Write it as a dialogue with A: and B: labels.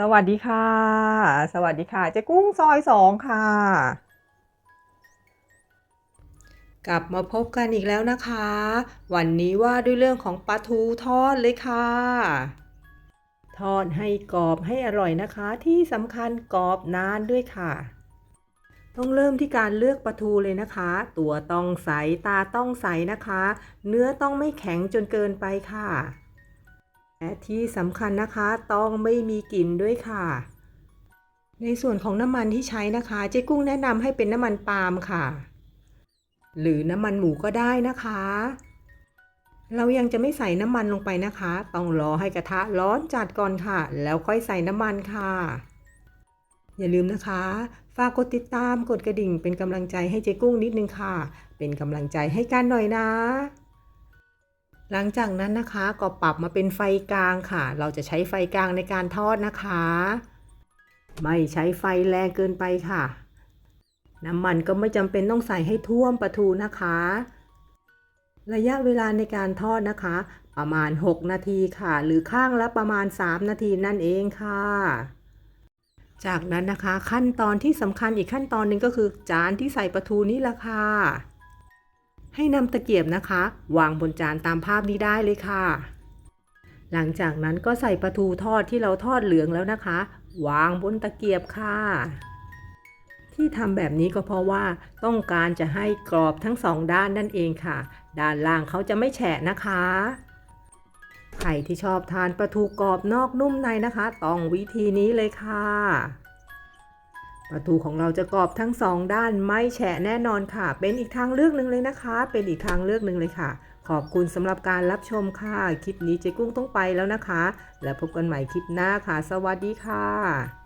A: สวัสดีค่ะ สวัสดีค่ะ เจ๊กุ้งซอยสองค่ะ กลับมาพบกันอีกแล้วนะคะ วันนี้ว่าด้วยเรื่องของปลาทูทอดเลยค่ะ ทอดให้กรอบให้อร่อยนะคะ ที่สำคัญกรอบนานด้วยค่ะ ต้องเริ่มที่การเลือกปลาทูเลยนะคะ ตัวต้องใสตาต้องใสนะคะ เนื้อต้องไม่แข็งจนเกินไปค่ะ และที่สำคัญนะคะต้องไม่มีกลิ่นด้วยค่ะ ในส่วนของน้ำมันที่ใช้นะคะเจ๊กุ้งแนะนำให้เป็นน้ำมันปาล์มค่ะ หรือน้ำมันหมูก็ได้นะคะ เรายังจะไม่ใส่น้ำมันลงไปนะคะ ต้องรอให้กระทะร้อนจัดก่อนค่ะ แล้วค่อยใส่น้ำมันค่ะ อย่าลืมนะคะฝากกดติดตามกดกระดิ่งเป็นกำลังใจให้เจ๊กุ้งนิดนึงค่ะ เป็นกำลังใจให้กันหน่อยนะ หลังจากนั้นนะคะก็ปรับมาเป็นไฟกลางค่ะ เราจะใช้ไฟกลางในการทอดนะคะ ไม่ใช้ไฟแรงเกินไปค่ะ น้ำมันก็ไม่จำเป็นต้องใส่ให้ท่วมปลาทูนะคะ ระยะเวลาในการทอดนะคะ ประมาณ 6 นาทีค่ะ หรือข้างละประมาณ 3 นาทีนั่นเองค่ะจากนั้นนะคะขั้นตอนที่สำคัญอีกขั้นตอนหนึ่งก็คือจานที่ใส่ปลาทูนี่ละค่ะ ให้นำตะเกียบนะคะ วางบนจานตามภาพนี้ได้เลยค่ะ หลังจากนั้นก็ใส่ปลาทูทอดที่เราทอดเหลืองแล้วนะคะ วางบนตะเกียบค่ะ ที่ทำแบบนี้ก็เพราะว่าต้องการจะให้กรอบทั้งสองด้านนั่นเองค่ะ ด้านล่างเขาจะไม่แฉะนะคะใครที่ชอบทานปลาทูกรอบนอกนุ่มในนะคะ ต้องวิธีนี้เลยค่ะ ประตูของเราจะกรอบทั้งสองด้านไม่แฉะแน่นอนค่ะ เป็นอีกทางเลือกหนึ่งเลยนะคะ เป็นอีกทางเลือกหนึ่งเลยค่ะ ขอบคุณสำหรับการรับชมค่ะ คลิปนี้เจ๊กุ้งต้องไปแล้วนะคะ แล้วพบกันใหม่คลิปหน้าค่ะ สวัสดีค่ะ